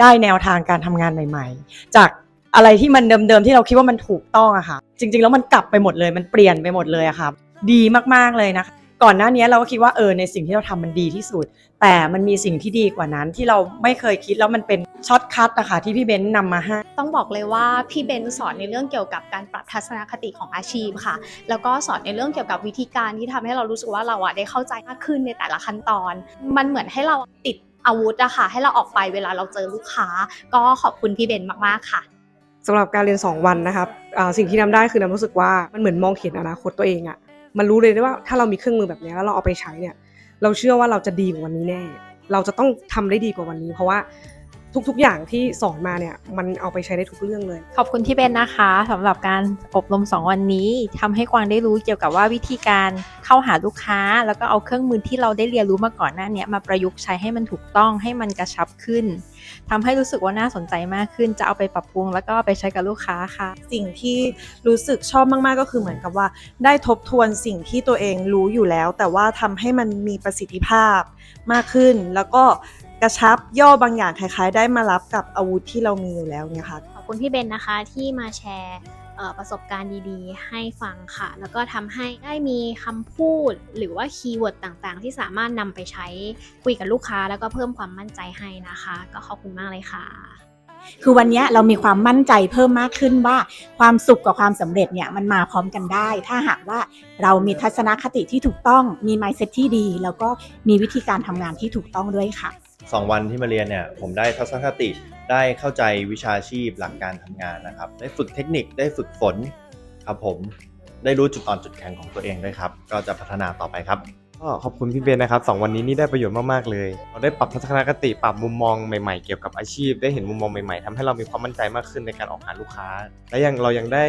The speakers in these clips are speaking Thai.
ได้แนวทางการทำงานใหม่ ๆ จากอะไรที่มันเดิมๆที่เราคิดว่ามันถูกต้องอะค่ะ จริง ๆ แล้วมันกลับไปหมดเลยมันเปลี่ยนไปหมดเลยอะค่ะ ดีมากๆเลยนะคะก่อนหน้านี้เราก็คิดว่าเออในสิ่งที่เราทำมันดีที่สุด แต่มันมีสิ่งที่ดีกว่านั้นที่เราไม่เคยคิดแล้วมันเป็นช็อตคัทอะค่ะที่พี่เบนซ์นำมาให้ต้องบอกเลยว่าพี่เบนสอนในเรื่องเกี่ยวกับการปรับทัศนคติของอาชีพค่ะ แล้วก็สอนในเรื่องเกี่ยวกับวิธีการที่ทำให้เรารู้สึกว่าเราอะได้เข้าใจมากขึ้นในแต่ละขั้นตอน มันเหมือนให้เราติด อาวุธอะค่ะให้เราออกไปเวลาเราเจอลูกค้า ก็ขอบคุณพี่เบนมากๆค่ะสำหรับการเรียน 2 วันนะครับสิ่งที่นำได้คือนำรู้สึกว่ามันเหมือนมองเห็นอนาคตตัวเองอะมันรู้เลยได้ว่าถ้าเรามีเครื่องมือแบบนี้แล้วเราเอาไปใช้เนี่ยเราเชื่อว่าเราจะดีกว่าวันนี้แน่ เราจะต้องทำได้ดีกว่าวันนี้ เพราะว่า ทุกๆ อย่างที่สอนมาเนี่ยมันเอาไปใช้ได้ทุกเรื่องเลย ขอบคุณที่เป็นนะคะสำหรับการอบรม 2 วันนี้ทำให้กวางได้รู้เกี่ยวกับว่าวิธีการเข้าหาลูกค้า แล้วก็เอาเครื่องมือที่เราได้เรียนรู้มาก่อนหน้าเนี้ยมาประยุกต์ใช้ให้มันถูกต้องให้มันกระชับขึ้นทำให้รู้สึกว่าน่าสนใจมากขึ้น จะเอาไปปรับปรุง แล้วก็เอาไปใช้กับลูกค้าค่ะ สิ่งที่รู้สึกชอบมาก ๆ ก็คือเหมือนกับว่า ได้ทบทวนสิ่งที่ตัวเองรู้อยู่แล้ว แต่ว่าทำให้มันมีประสิทธิภาพมากขึ้น แล้วก็ กระชับย่อบางอย่างคล้ายๆ ได้มารับกับอาวุธที่เรามีอยู่แล้วเนี่ยค่ะ ขอบคุณพี่เบนนะคะที่มาแชร์เอ่อประสบการณ์ดีๆ ให้ฟังค่ะ แล้วก็ทำให้ได้มีคำพูดหรือว่าคีย์เวิร์ดต่างๆ ที่สามารถนำไปใช้คุยกับลูกค้า แล้วก็เพิ่มความมั่นใจให้นะคะ ก็ขอบคุณมากเลยค่ะ คือวันเนี้ยเรามีความมั่นใจเพิ่มมากขึ้นว่า ความสุขกับความสำเร็จเนี่ยมันมาพร้อมกันได้ ถ้าหากว่าเรามีทัศนคติที่ถูกต้อง มี mindset ที่ดี แล้วก็มีวิธีการทำงานที่ถูกต้องด้วยค่ะ สองวันที่มาเรียนเนี่ยผมได้ทัศนคติได้เข้าใจวิชาชีพหลักการทำงานนะครับ ได้ฝึกเทคนิคได้ฝึกฝนครับผมได้รู้จุดอ่อนจุดแข็งของตัวเองด้วยครับ ก็จะพัฒนาต่อไปครับ ก็ขอบคุณพี่เบนนะครับสองวันนี้นี่ได้ประโยชน์มากๆเลย เราได้ปรับทัศนคติปรับมุมมองใหม่ๆเกี่ยวกับอาชีพ ได้เห็นมุมมองใหม่ๆทำให้เรามีความมั่นใจมากขึ้นในการออกหาลูกค้า และยังเรายังได้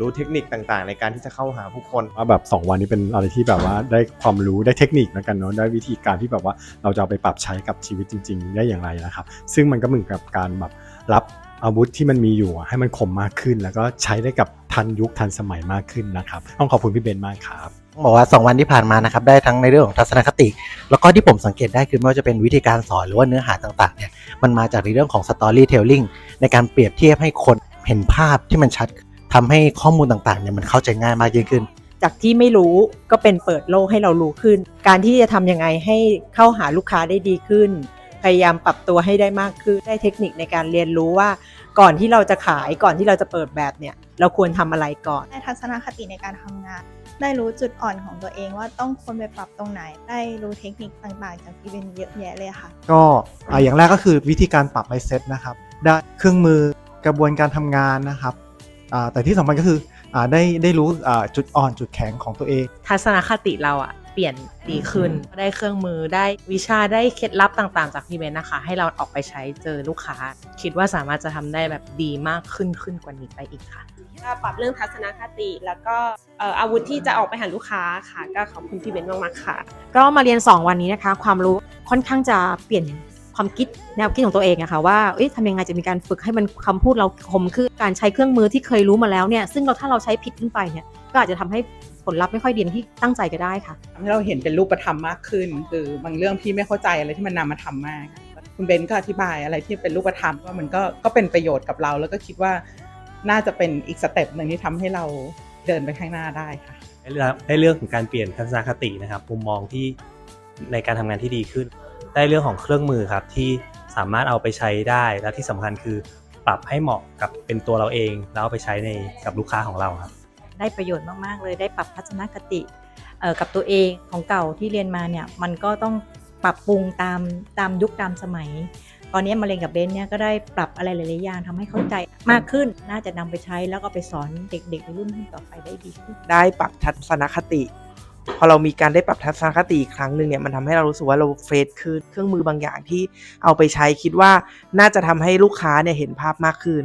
รู้เทคนิคต่างๆ ในการที่จะเข้าหาผู้คนว่าแบบ 2 วันนี้เป็นอะไรที่แบบว่าได้ความรู้ได้เทคนิคแล้วกันเนาะได้วิธีการที่แบบว่าเราจะเอาไปปรับใช้กับชีวิตจริง ๆ ได้อย่างไรนะครับ ซึ่งมันก็เหมือนกับการแบบรับอาวุธที่มันมีอยู่ให้มันคมมากขึ้น แล้วก็ใช้ได้กับทันยุคทันสมัยมากขึ้นนะครับต้องขอบคุณพี่เบนมากครับ บอกว่า2วันที่ผ่านมานะครับได้ทั้งในเรื่องของทัศนคติ แล้วก็ที่ผมสังเกตได้คือไม่ว่าจะเป็นวิธีการสอนหรือว่าเนื้อหาต่างๆเนี่ยมันมาจากในเรื่องของ storytelling ในการเปรียบเทียบให้คนเห็นภาพที่มันชัดทำให้ข้อมูลต่างๆเนี่ยมันเข้าใจง่ายมากยิ่งขึ้น จากที่ไม่รู้ก็เป็นเปิดโลกให้เรารู้ขึ้น การที่จะทำยังไงให้เข้าหาลูกค้าได้ดีขึ้น พยายามปรับตัวให้ได้มากขึ้นได้เทคนิคในการเรียนรู้ว่า ก่อนที่เราจะขายก่อนที่เราจะเปิดแบบเนี่ย เราควรทำอะไรก่อน ได้ทัศนคติในการทำงาน ได้รู้จุดอ่อนของตัวเองว่าต้องควรไปปรับตรงไหน ได้รู้เทคนิคต่างๆ จากพี่เบนเยอะแยะเลยค่ะ ก็อ่าอย่างแรกก็คือวิธีการปรับ mindset นะครับ ได้เครื่องมือกระบวนการทำงานนะครับอ่าแต่ที่สำคัญก็คืออาได้ได้รู้อ่าจุดอ่อนจุดแข็งของตัวเอง ทัศนคติเราอะ เปลี่ยนดีขึ้น ได้เครื่องมือได้วิชาได้เคล็ดลับต่างๆ จากพี่เบนนะคะ ให้เราออกไปใช้เจอลูกค้า คิดว่าสามารถจะทำได้แบบดีมากขึ้นขึ้นกว่านี้ไปอีกค่ะก็ปรับเรื่องทัศนคติ แล้วก็เอ่ออาวุธที่จะออกไปหาลูกค้าค่ะ ก็ขอบคุณพี่เบนมากๆค่ะ ก็มาเรียน 2 วันนี้นะคะ ความรู้ค่อนข้างจะเปลี่ยน ความคิดแนวคิดของตัวเองอะค่ะว่าเอ๊ะทำยังไงจะมีการฝึกให้มันคำพูดเราคมขึ้นการใช้เครื่องมือที่เคยรู้มาแล้วเนี่ยซึ่งเราถ้าเราใช้ผิดขึ้นไปเนี่ยก็อาจจะทำให้ผลลัพธ์ไม่ค่อยดีอย่างที่ตั้งใจก็ได้ค่ะทำให้เราเห็นเป็นรูปธรรมมากขึ้น คือบางเรื่องพี่ไม่เข้าใจอะไรที่มันนำมาทำมาก คุณเบนก็อธิบายอะไรที่เป็นรูปธรรมว่ามันก็ก็เป็นประโยชน์กับเรา แล้วก็คิดว่าน่าจะเป็นอีกสเต็ปหนึ่งที่ทำให้เราเดินไปข้างหน้าได้ค่ะได้เรื่องได้เรื่องของการเปลี่ยนทัศนคตินะครับมุมมองที่ในการทำงานที่ดีขึ้น ได้เรื่องของเครื่องมือครับที่สามารถเอาไปใช้ได้และที่สำคัญคือปรับให้เหมาะกับเป็นตัวเราเอง แล้วเอาไปใช้ในกับลูกค้าของเราครับ ได้ประโยชน์มาก ๆ เลยได้ปรับทัศนคติเอ่อกับตัวเองของเก่าที่เรียนมาเนี่ยมันก็ต้องปรับปรุงตามตามยุคตามสมัย ตอนนี้มาเรียนกับเบนเนี่ยก็ได้ปรับอะไรหลายๆอย่างทำให้เข้าใจมากขึ้นน่าจะนำไปใช้แล้วก็ไปสอนเด็กๆในรุ่นต่อไปได้ดีขึ้นได้ปรับทัศนคติ พอเรามีการได้ปรับทัศนคติอีกครั้งหนึ่งเนี่ยมันทำให้เรารู้สึกว่าเราเฟซคือเครื่องมือบางอย่างที่เอาไปใช้คิดว่าน่าจะทำให้ลูกค้าเนี่ยเห็นภาพมากขึ้น